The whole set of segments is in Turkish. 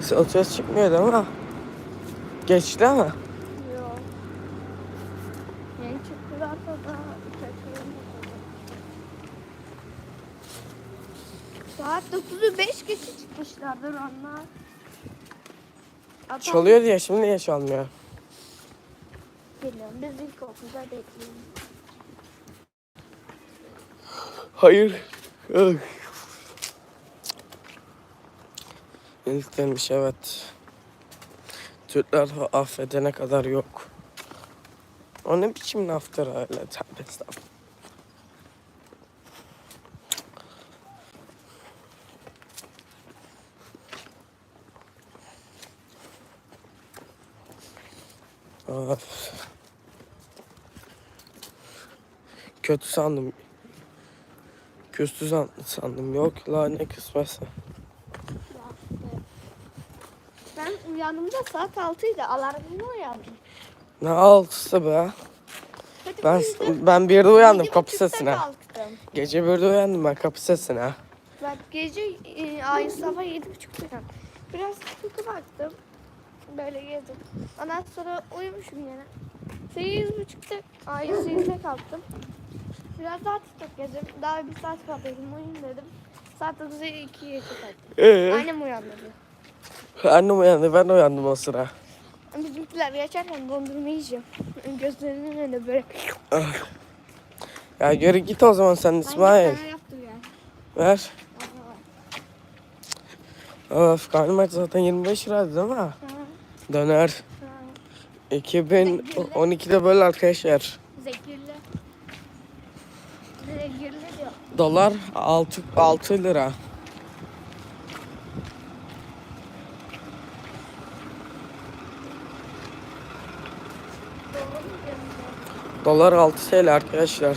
Ses çıkmıyordu ama. Geçti ama. Yok. Yeni çıktılarsa da tekrar Saat 9'u 5 geçe çıkmışlardır onlar. Adam Çalıyor diye şimdi niye çalmıyor? Bilmiyorum biz ilk okulda bekliyoruz. Hayır. İlktenmiş evet. Türkler affedene kadar yok. O ne biçim laftır öyle? Tövbe estağfurullah. Of. Kötü sandım. Küstü san- sandım. Yok la ne kısmetse. Ben uyandığımda saat 6'ydı. Alarmımla uyandım. Ne altısı be. Hadi Ben uyudum. ben bir yerde uyandım Yedi kapı buçukta sesine. kalktım. Gece bir de uyandım ben kapı sesine. Ben gece e, ay sabah yedi buçukta uyandım. Biraz TikTok'a baktım. Böyle gezdim. Ondan sonra uyumuşum yine. Sekiz buçukta ay sekizde kalktım. Biraz daha TikTok gezdim. Daha bir saat kalktım uyuyayım dedim. Saat 9'a 2'ye kalktım. Ee, Annem uyandırdı. Annem uyandı ben uyandım o sıra. Bizimkiler geçerken dondurma yiyeceğim. Gözlerinin önünde böyle. Ya yürü git o zaman sen İsmail. yaptım. Ver. Of karnım aç zaten 25 liraydı değil mi? Ha, Döner. ha. 2012'de böyle arkadaşlar. Zekirli. Zekirli diyor. Dolar 6, 6 lira. Dolar 6 TL arkadaşlar.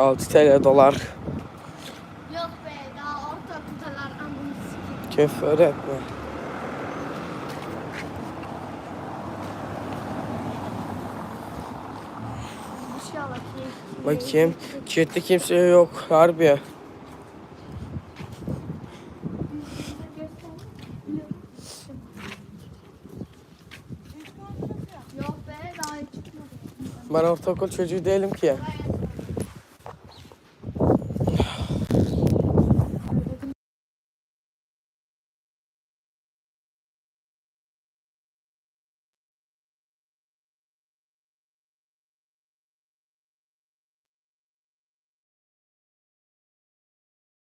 6 TL dolar. Yok be daha ortaokuldalar anlamı sikeyim. Küfür etme. Ki. Bakayım. Chatte kimse yok harbi. Yok be daha hiç çıkmadı. Ben ortaokul çocuğu değilim ki. Gayet